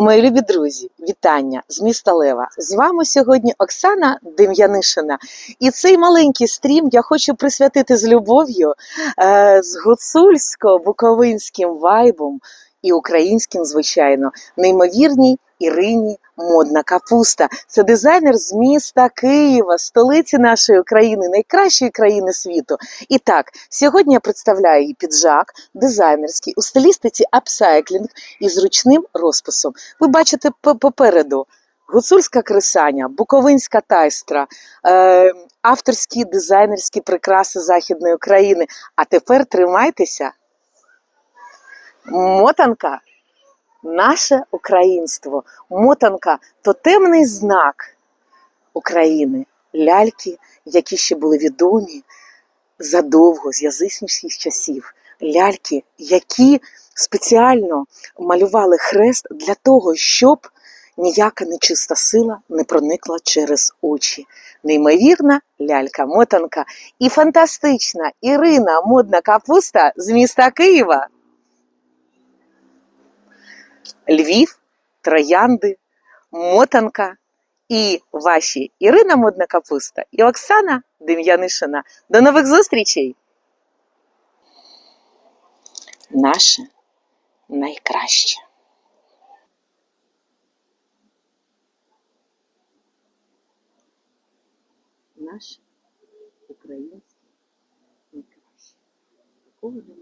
Мої любі друзі, вітання з міста Лева. З вами сьогодні Оксана Дем'янишина. І цей маленький стрім я хочу присвятити з любов'ю, е, з гуцульсько-буковинським вайбом і українським, звичайно, неймовірній Ірині Модна капуста. Це дизайнер з міста Києва, столиці нашої країни, найкращої країни світу. І так, сьогодні я представляю її піджак дизайнерський у стилістиці апсайклінг із ручним розписом. Ви бачите попереду гуцульська кресання, буковинська тайстра, е, авторські дизайнерські прикраси Західної України. А тепер тримайтеся. Мотанка наше українство. Мотанка тотемний знак України. Ляльки, які ще були відомі задовго з язичницьких часів. Ляльки, які спеціально малювали хрест для того, щоб ніяка нечиста сила не проникла через очі. Неймовірна лялька мотанка і фантастична Ірина модна капуста з міста Києва. Львів, Троянди, Мотанка і ваші Ірина Модна Капуста і Оксана Дем'янишина. До нових зустрічей! Наше найкраще. Наше українське найкраще. Такого.